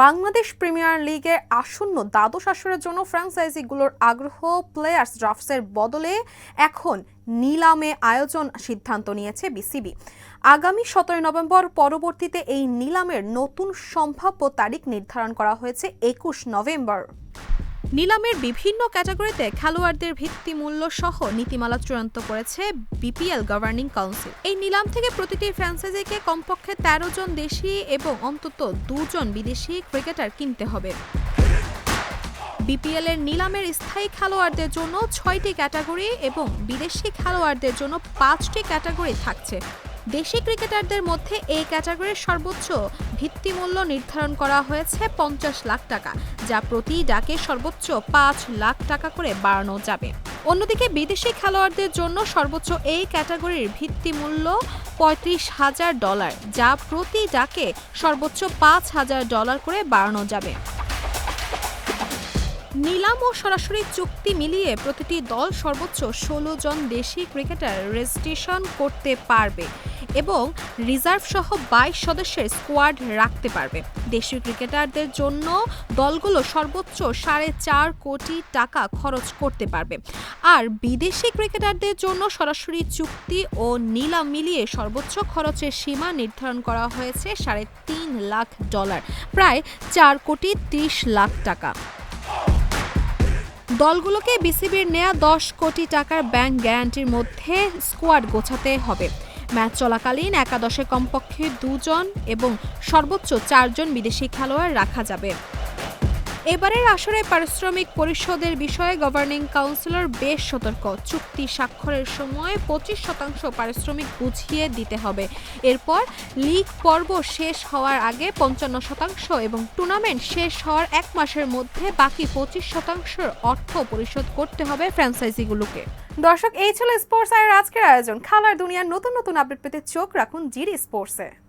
Bangladesh premier লিগের আসন্ন দ্বাদশ আসরের জন্য ফ্র্যাঞ্চাইজিগুলোর আগ্রহ প্লেয়ার্স ড্রাফটসের বদলে এখন নিলামে আয়োজন সিদ্ধান্ত নিয়েছে বিসিবি। আগামী সতেরোই নভেম্বর পরবর্তীতে এই নিলামের নতুন সম্ভাব্য তারিখ নির্ধারণ করা হয়েছে একুশ নভেম্বর। নিলামের বিভিন্ন ক্যাটাগরিতে খেলোয়াড়দের ভিত্তি মূল্য সহ নীতিমালা চূড়ান্ত করেছে বিপিএল গভর্নিং কাউন্সিল। এই নিলাম থেকে প্রতিটি ফ্র্যাঞ্চাইজিকে কমপক্ষে তেরো জন দেশি এবং অন্তত দুজন বিদেশি ক্রিকেটার কিনতে হবে। বিপিএল এর নিলামের স্থায়ী খেলোয়াড়দের জন্য ছয়টি ক্যাটাগরি এবং বিদেশি খেলোয়াড়দের জন্য পাঁচটি ক্যাটাগরি থাকছে। দেশি ক্রিকেটারদের মধ্যে এই ক্যাটাগরির সর্বোচ্চ ভিত্তিমূল্য নির্ধারণ করা হয়েছে পঞ্চাশ লাখ টাকা, যা প্রতি ডাকে সর্বোচ্চ পাঁচ লাখ টাকা করে বাড়ানো যাবে। অন্যদিকে বিদেশি খেলোয়াড়দের জন্য সর্বোচ্চ এই ক্যাটাগরির ভিত্তিমূল্য পঁয়ত্রিশ হাজার ডলার, যা প্রতি ডাকে সর্বোচ্চ পাঁচ হাজার ডলার করে বাড়ানো যাবে। নিলাম ও সরাসরি চুক্তি মিলিয়ে প্রতিটি দল সর্বোচ্চ ষোলো জন দেশি ক্রিকেটার রেজিস্ট্রেশন করতে পারবে এবং রিজার্ভ সহ বাইশ সদস্যের স্কোয়াড রাখতে পারবে। দেশীয় ক্রিকেটারদের জন্য দলগুলো সর্বোচ্চ সাড়ে চার কোটি টাকা খরচ করতে পারবে। আর বিদেশি ক্রিকেটারদের জন্য সরাসরি চুক্তি ও নিলাম মিলিয়ে সর্বোচ্চ খরচের সীমা নির্ধারণ করা হয়েছে সাড়ে তিন লাখ ডলার, প্রায় চার কোটি ত্রিশ লাখ টাকা। দলগুলোকে বিসিবির নেয়া দশ কোটি টাকার ব্যাংক গ্যারান্টির মধ্যে স্কোয়াড গোছাতে হবে। ম্যাচ চলাকালীন একাদশে কমপক্ষে দুজন এবং সর্বোচ্চ চারজন বিদেশি খেলোয়াড় রাখা যাবে। এবারের আসরে পারিশ্রমিক পরিষদের বিষয়ে গভর্নিং কাউন্সিলর বেশ সতর্ক। চুক্তি স্বাক্ষরের সময় পঁচিশ শতাংশ পারিশ্রমিক বুঝিয়ে দিতে হবে। এরপর লিগ পর্ব শেষ হওয়ার আগে পঞ্চান্ন শতাংশ এবং টুর্নামেন্ট শেষ হওয়ার এক মাসের মধ্যে বাকি পঁচিশ শতাংশের অর্থ পরিশোধ করতে হবে ফ্র্যাঞ্চাইজিগুলোকে। দর্শক, এই ছিল স্পোর্টস আর আজকের আয়োজন। খেলার দুনিয়ার নতুন নতুন আপডেট পেতে চোখ রাখুন জিডি স্পোর্টসে।